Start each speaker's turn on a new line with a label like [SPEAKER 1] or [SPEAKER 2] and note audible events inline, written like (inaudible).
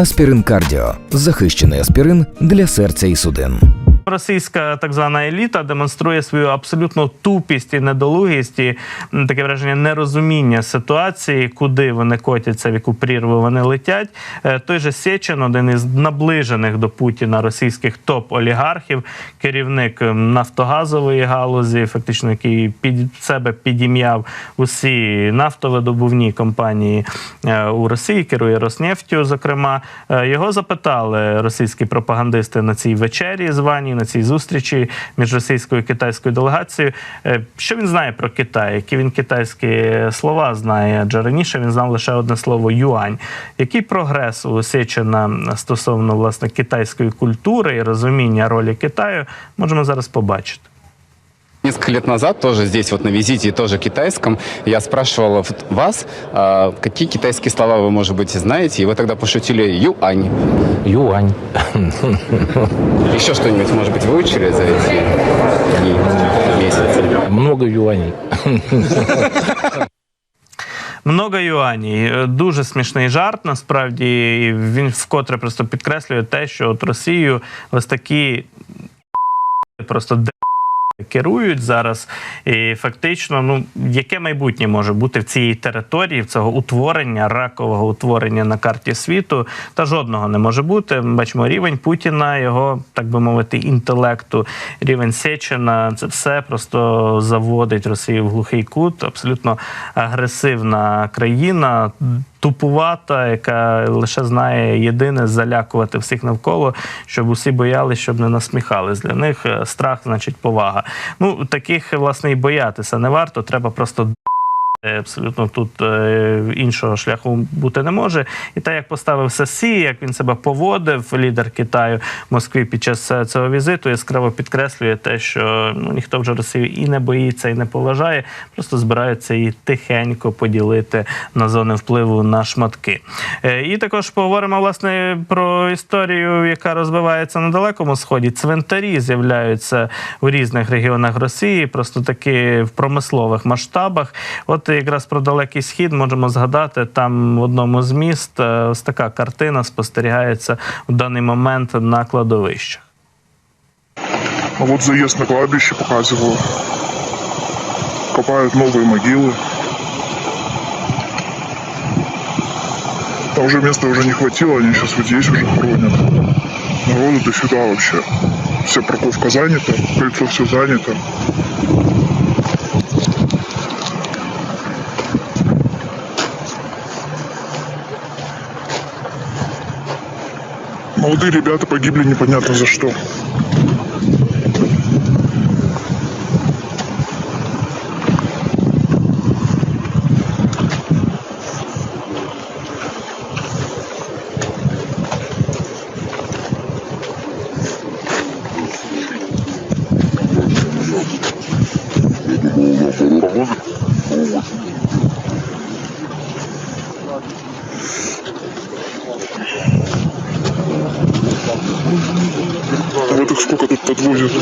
[SPEAKER 1] Аспірин Кардіо захищений аспірин для серця і судин.
[SPEAKER 2] Російська так звана еліта демонструє свою абсолютну тупість і недолугість, і таке враження нерозуміння ситуації, куди вони котяться, в яку прірву вони летять. Е, Той же Сечин, один із наближених до Путіна російських топ-олігархів, керівник ем, нафтогазової галузі, фактично який під себе підім'яв усі нафтовидобувні компанії е, у Росії, керує Роснефтю. Зокрема, Е, його запитали російські пропагандисти на цій вечері, званій на цій зустрічі між російською і китайською делегацією. е, Що він знає про Китай? Які він китайські слова знає? Адже раніше він знав лише одне слово юань. Який прогрес у Сечина стосовно власне китайської культури і розуміння ролі Китаю можемо зараз побачити
[SPEAKER 3] Несколько лет назад, тоже здесь вот на визите, тоже китайском, я спрашивал вот вас, а, какие китайские слова вы, может быть, знаете, и вы тогда пошутили «юань».
[SPEAKER 4] Юань. (laughs)
[SPEAKER 3] Еще что-нибудь, может быть, выучили за эти дни, месяцы?
[SPEAKER 4] Много юаней.
[SPEAKER 2] Много юаній. Е, Дуже смішний жарт. Насправді І він вкотре просто підкреслює те, що от Росію ось такі (laughs) просто де- керують зараз. І фактично, ну яке майбутнє може бути в цій території, в цього утворення, ракового утворення на карті світу, та жодного не може бути. Ми бачимо рівень Путіна, його так би мовити, інтелекту, рівень Сечина. Це все просто заводить Росію в глухий кут. Абсолютно агресивна країна. Тупувата, яка лише знає єдине залякувати всіх навколо, щоб усі боялися, щоб не насміхались. Для них е, страх значить повага. Ну таких власне і боятися не варто. Треба просто Абсолютно тут е, іншого шляху бути не може. І те, як поставився Сі, як він себе поводив, лідер Китаю в Москві під час е, цього візиту, яскраво підкреслює те, що ну ніхто вже Росію і не боїться, і не поважає, просто збираються її тихенько поділити на зони впливу на шматки. Е, І також поговоримо власне про історію, яка розвивається на далекому сході. Цвинтарі з'являються у різних регіонах Росії, просто таки в промислових масштабах. От якраз про далекий схід можемо згадати там в одному з міст е, ось така картина спостерігається в даний момент на кладовищах.
[SPEAKER 5] А вот заезд на кладбище показываю. Копают новые могилы. Там уже места уже не хватило, они сейчас вот здесь уже хоронят. Народу до сюда вообще. Вся парковка занята, кольцо все занято. Молодые ребята погибли непонятно за что. Вот их сколько тут подвозят?